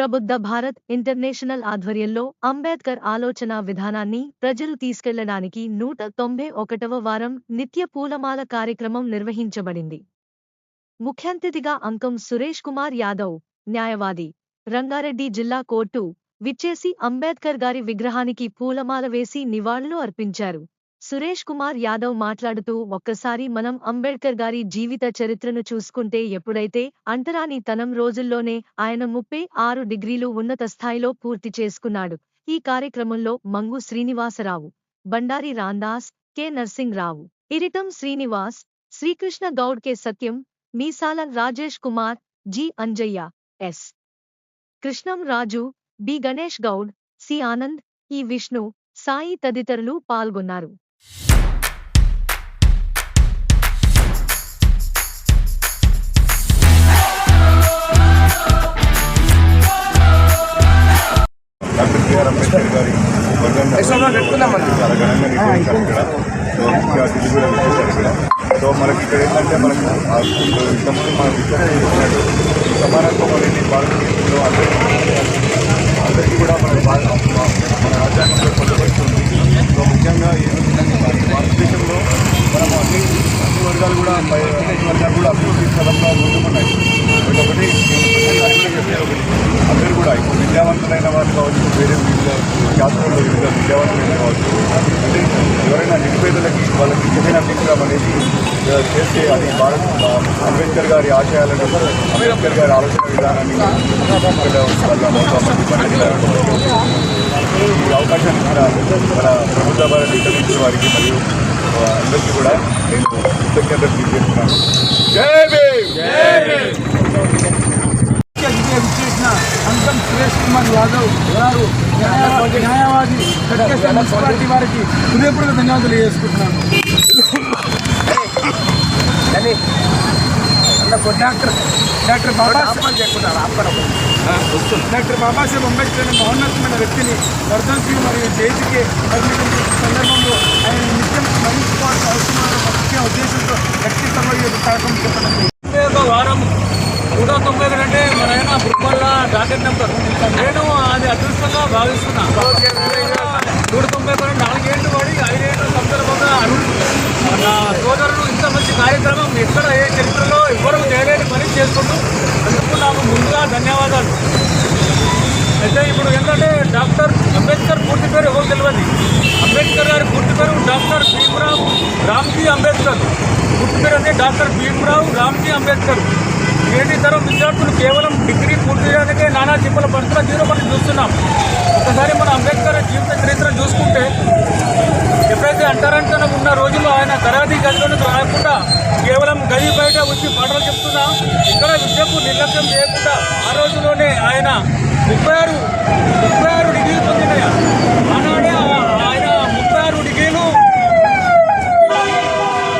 Prabuddha Bharat international ఆధ్వర్యంలో అంబేద్కర్ ఆలోచన విధానాన్ని ప్రజలు తీసుకెళ్ళడానికి నూట తొంభై ఒకటవ వారం నిత్య పూలమాల కార్యక్రమం నిర్వహించబడింది. ముఖ్యాంతిథిగా అంకం సురేష్ కుమార్ యాదవ్ న్యాయవాది రంగారెడ్డి జిల్లా కోర్టు విచ్చేసి అంబేద్కర్ గారి విగ్రహానికి పూలమాల వేసి నివాళులు అర్పించారు. సురేష్ కుమార్ యాదవ్ మాట్లాడుతూ ఒక్కసారి మనం అంబేద్కర్ గారి జీవిత చరిత్రను చూసుకుంటే ఎప్పుడైతే అంటరాని తనం రోజుల్లోనే ఆయన ముప్పై ఆరు డిగ్రీలు ఉన్నత స్థాయిలో పూర్తి చేసుకున్నాడు. ఈ కార్యక్రమంలో Mangu Srinivasarao Bandari Ramdas K. Narsingrao Iritam Srinivas Srikrishna Goud K. Satyam Meesala Rajesh Kumar G. Anjaiah yes. Krishnam Raju B. Ganesh Goud C. Anand ఈ విష్ణు సాయి తదితరులు పాల్గొన్నారు. సో మనకి ఇక్కడ ఏంటంటే మనకి ఆ ఇప్పుడు ఇంతకుముందు మన విద్యార్థులు సమానత్వం అనేది భారతదేశంలో అందరికీ కూడా మన భారత మన రాజ్యాంగంలో పొందబడుతుంది సో ముఖ్యంగా ఏమిటంటే మన భారతదేశంలో మనం అన్ని వర్గాలు కూడా అన్ని వర్గాలు కూడా అభివృద్ధి పదంలో ముందుకున్నాయి. ఒకటి అందరూ కూడా ఇప్పుడు విద్యావంతులైన వారు కావచ్చు వేరే వివిధ శాస్త్రంలో వివిధ విద్యావంతులైన కావచ్చు అంటే ఎవరైనా నిరుపేదలకి వాళ్ళకి ఇష్టమైన అభిప్రాయం అనేది చేస్తే అది భారత్ అంబేద్కర్ గారి ఆశయాలను అంబేద్కర్ గారి ఆలోచన విధానాన్ని ఈ అవకాశాన్ని మన ప్రభుత్వ వారిని ఇంటర్వ్యూ వారికి మరియు అందరికీ కూడా నేను కృతజ్ఞతలు తెలియజేస్తున్నాను జై భీమ్ ముఖ్య అతిథిగా విచ్చేసిన అంతం సురేష్ కుమార్ యాదవ్ గారు న్యాయవాది న్యాయవాది కట్కేశ్వర మున్సిపాలిటీ వారికి హృదయపూర్వక ధన్యవాదాలు తెలియజేసుకుంటున్నాను doctor doctor Baba doctor Babasaheb Ambedkar అనే మహోన్నతమైన వ్యక్తిని వర్ధంతి మరియు జయంతికి పరిమితించిన సందర్భంలో ఆయన నిత్యం స్మరించుకోవాల్సిన అవసరం ఉన్న ముఖ్య ఉద్దేశంతో ఈ యొక్క కార్యక్రమం చెప్పడం వారం నూట తొంభై ఒకటి అంటే మన ఆయన బుక్మల్ల డాకెట్ నెంబర్ నేను అది అదృష్టంగా భావిస్తున్నా నూట తొంభై ఒకటి నాలుగేళ్ళు పడి ఐదేళ్ళు సందర్భంగా మన సోదరులు ఇంత మంచి కార్యక్రమం ఎక్కడ ఏ చరిత్రలో ఎవ్వరూ చేయలేని పని చేసుకుంటూ అందుకు నాకు ముందుగా ధన్యవాదాలు అయితే ఇప్పుడు ఏంటంటే డాక్టర్ అంబేద్కర్ పూర్తి పేరు ఎవరు తెలియదు అంబేద్కర్ గారి పూర్తి పేరు డాక్టర్ భీమరావు రామ్జీ అంబేద్కర్. పూర్తి అంటే డాక్టర్ భీమరావు రామ్జీ అంబేద్కర్. నేటి తరం విద్యార్థులు కేవలం డిగ్రీ పూర్తి చేయడానికే నానా చిప్పల పరిస్థితుల జీరో మనం చూస్తున్నాం. ఒకసారి మన అంబేద్కర్ జీవిత చరిత్ర చూసుకుంటే ఎప్పుడైతే అంటారంటనం ఉన్న రోజుల్లో ఆయన తరగతి గదిలోకి రాకుండా కేవలం గది బయట వచ్చి పాటలు చెప్తున్నా ఇక్కడ విద్యకు నిర్లక్ష్యం చేయకుండా ఆ రోజులోనే ఆయన ముప్పై ఆరు ముప్పై ఆరు డిగ్రీ పొందిన ఆనాడే ఆ- ఆయన ముప్పై ఆరు డిగ్రీలు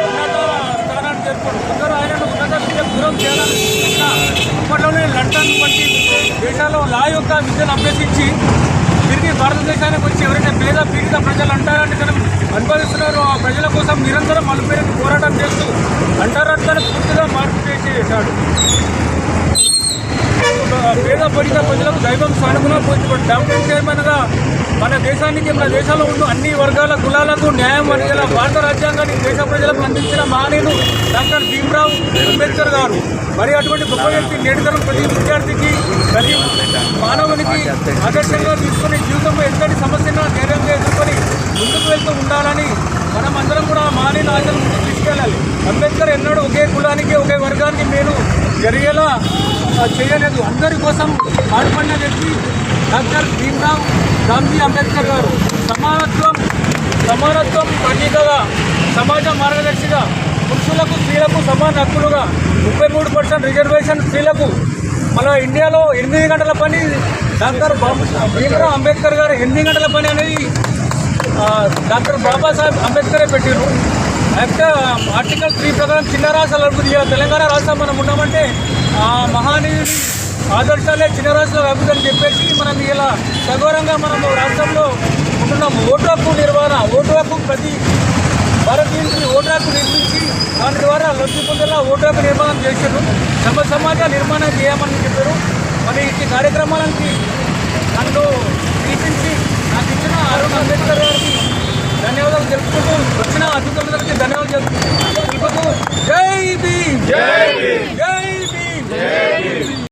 ఉన్నత స్థానాన్ని చేరుకోడు కొందరు ఆయనను ఉన్నత విద్యకు దూరం చేయాలని అప్పట్లోనే లండన్ వంటి దేశాల్లో లా యొక్క విద్యను అభ్యసించి తిరిగి భారతదేశానికి వచ్చి ఎవరైతే పేద పీడిత ప్రజలు అంటారంటే మనం అనుభవిస్తున్నారో. ఆ ప్రజల కోసం నిరంతరం అలుపేరుకు పోరాటం చేస్తూ అంటారంటారు పూర్తిగా మార్పు చేసేసాడు పేద పడిన ప్రజలకు దైవం సానుగుణ పోల్చుకోండి. డాక్టర్ చైర్మన్గా మన దేశానికి మన దేశంలో ఉన్న అన్ని వర్గాల కులాలకు న్యాయం అందేలా భారత రాజ్యాంగాన్ని దేశ ప్రజలకు అందించిన మహనీయులు డాక్టర్ భీమ్రావ్ అంబేద్కర్ గారు. మరి అటువంటి గొప్ప వ్యక్తి నేటితరం ప్రతి విద్యార్థికి ప్రతి మానవునికి ఆదర్శంగా తీసుకుని జీవితంలో ఎంతటి సమస్యను ధైర్యంగా ఎదుర్కొని ముందుకు వెళ్తూ ఉండాలని మనం అందరం కూడా మానీయ ఆశలు ముందుకు తీసుకెళ్ళాలి. అంబేద్కర్ ఎన్నడూ ఒకే కులానికి ఒకే వర్గానికి నేను జరిగేలా చేయలేదు. అందరి కోసం ఆడుపడిన వ్యక్తి డాక్టర్ భీమ్రావ్ రామ్జీ అంబేద్కర్ గారు. సమానత్వం సమానత్వం ప్రతీకగా సమాజ మార్గదర్శిగా పురుషులకు స్త్రీలకు సమాన హక్కులుగా ముప్పై మూడు పర్సెంట్ రిజర్వేషన్ స్త్రీలకు. మన ఇండియాలో ఎనిమిది గంటల పని డాక్టర్ బాబు భీమ్రావ్ అంబేద్కర్ గారు ఎనిమిది గంటల పని అనేది డాక్టర్ బాబాసాహెబ్ అంబేద్కరే పెట్టారు యాక్ట్ ఆర్టికల్ త్రీ ప్రకారం చిన్న రాష్ట్రాలు అభివృద్ధి చేయాలి. తెలంగాణ రాష్ట్రం మనం ఉన్నామంటే ఆ మహానీయుడి ఆదర్శాలే చిన్న రాష్ట్రాలు అభివృద్ధి అని చెప్పేసి మనం ఇలా సగౌరంగా మనము రాష్ట్రంలో ఉంటున్నాం. ఓటు హక్కు నిర్వహణ ఓటు హక్కు ప్రతి భారతీయునికి ఓటు హక్కు నిర్మించి దాని ద్వారా లబ్ధి పొందేలా ఓటు హక్కు నిర్మాణం చేశారు సమ సమాజ నిర్మాణం చేయమని చెప్పారు. మరి ఈ కార్యక్రమాలకి నన్ను